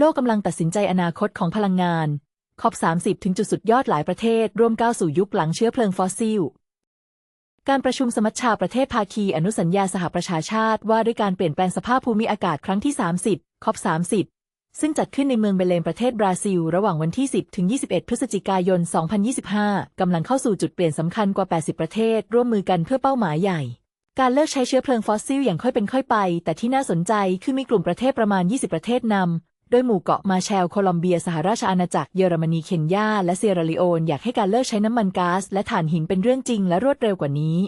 โลกกำลังตัดสินใจอนาคตของพลังงานคอบ30 ถึงจุดสุดยอดหลายประเทศ ร่วมก้าวสู่ยุคหลังเชื้อเพลิงฟอสซิล การประชุมสมัชชาประเทศภาคีอนุสัญญาสหประชาชาติว่าด้วยการเปลี่ยนแปลงสภาพภูมิอากาศครั้งที่ 30คอบ30 ซึ่งจัดขึ้นในเมืองเบเลมประเทศบราซิล ระหว่างวันที่ 10 ถึง 21 พฤศจิกายน 2025 กำลังเข้าสู่จุดเปลี่ยนสำคัญกว่า 80 ประเทศ ร่วมมือกันเพื่อเป้าหมายใหญ่การเลิกใช้เชื้อเพลิงฟอสซิลอย่างค่อยเป็นค่อยไป แต่ที่น่าสนใจคือมีกลุ่มประเทศประมาณ 20 ประเทศนำ โดยหมู่เกาะมาแชลโคลอมเบียสหราชอาณาจักรเยอรมนีเคนยาและเซียราลีโอนอยากให้การเลิกใช้น้ำมันก๊าซและถ่านหินเป็นเรื่องจริงและรวดเร็วกว่านี้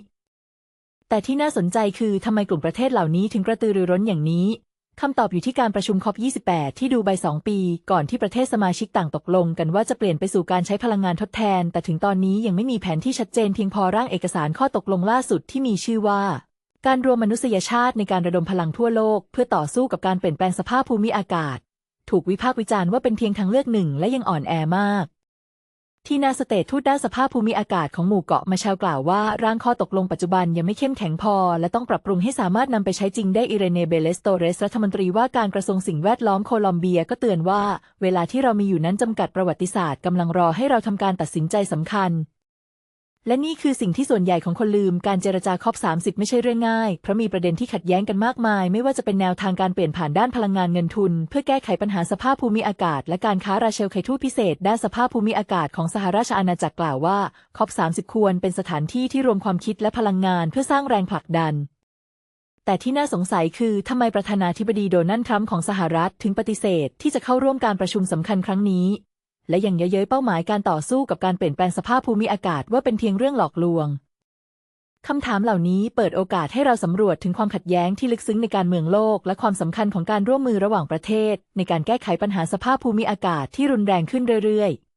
แต่ที่น่าสนใจคือทำไมกลุ่มประเทศเหล่านี้ถึงกระตือรือร้นอย่างนี้คำตอบอยู่ที่การประชุมคอป28 ที่ดูใบสองปี ก่อนที่ประเทศสมาชิกต่างตกลงกันว่าจะเปลี่ยนไปสู่การใช้พลังงานทดแทน แต่ถึงตอนนี้ยังไม่มีแผนที่ชัดเจนเพียงพอร่างเอกสารข้อตกลงล่าสุดที่มีชื่อว่าการรวมมนุษยชาติในการระดมพลังทั่วโลก เพื่อต่อสู้กับการเปลี่ยนแปลงสภาพภูมิอากาศ ถูกวิพากษ์วิจารณ์ว่าเป็นเพียงทางเลือกหนึ่งและยังอ่อนแอมาก ที่นาสเตททูตด้านสภาพภูมิอากาศของหมู่เกาะมาเชลกล่าวว่า ร่างข้อตกลงปัจจุบันยังไม่เข้มแข็งพอ และต้องปรับปรุงให้สามารถนำไปใช้จริงได้อิเรเนเบเลสโตเรสรัฐมนตรีว่าการกระทรวงสิ่งแวดล้อมโคลอมเบียก็เตือนว่า เวลาที่เรามีอยู่นั้นจำกัดประวัติศาสตร์กำลังรอให้เราทำการตัดสินใจสำคัญ และนี่คือสิ่งที่ส่วนใหญ่ของคนลืมการเจรจาครอบ30 ไม่ใช่เรื่องง่าย เพราะมีประเด็นที่ขัดแย้งกันมากมาย ไม่ว่าจะเป็นแนวทางการเปลี่ยนผ่านด้านพลังงานเงินทุน เพื่อแก้ไขปัญหาสภาพภูมิอากาศ และการค้าราเชลไคทูตพิเศษ ด้านสภาพภูมิอากาศของสหราชอาณาจักรกล่าวว่าครอบ30 ควรเป็นสถานที่ที่รวมความคิดและพลังงานเพื่อสร้างแรงผลักดันแต่ที่น่าสงสัยคือทำไมประธานาธิบดีโดนัลด์ทรัมป์ของสหรัฐถึงปฏิเสธที่จะเข้าร่วมการประชุมสำคัญครั้งนี้ และยังเย้ยเย้ยเป้าหมายการต่อสู้กับการเปลี่ยนแปลงสภาพภูมิอากาศว่าเป็นเพียงเรื่องหลอกลวงคำถามเหล่านี้เปิดโอกาสให้เราสำรวจถึงความขัดแย้งที่ลึกซึ้งในการเมืองโลก และความสำคัญของการร่วมมือระหว่างประเทศ ในการแก้ไขปัญหาสภาพภูมิอากาศที่รุนแรงขึ้นเรื่อยๆ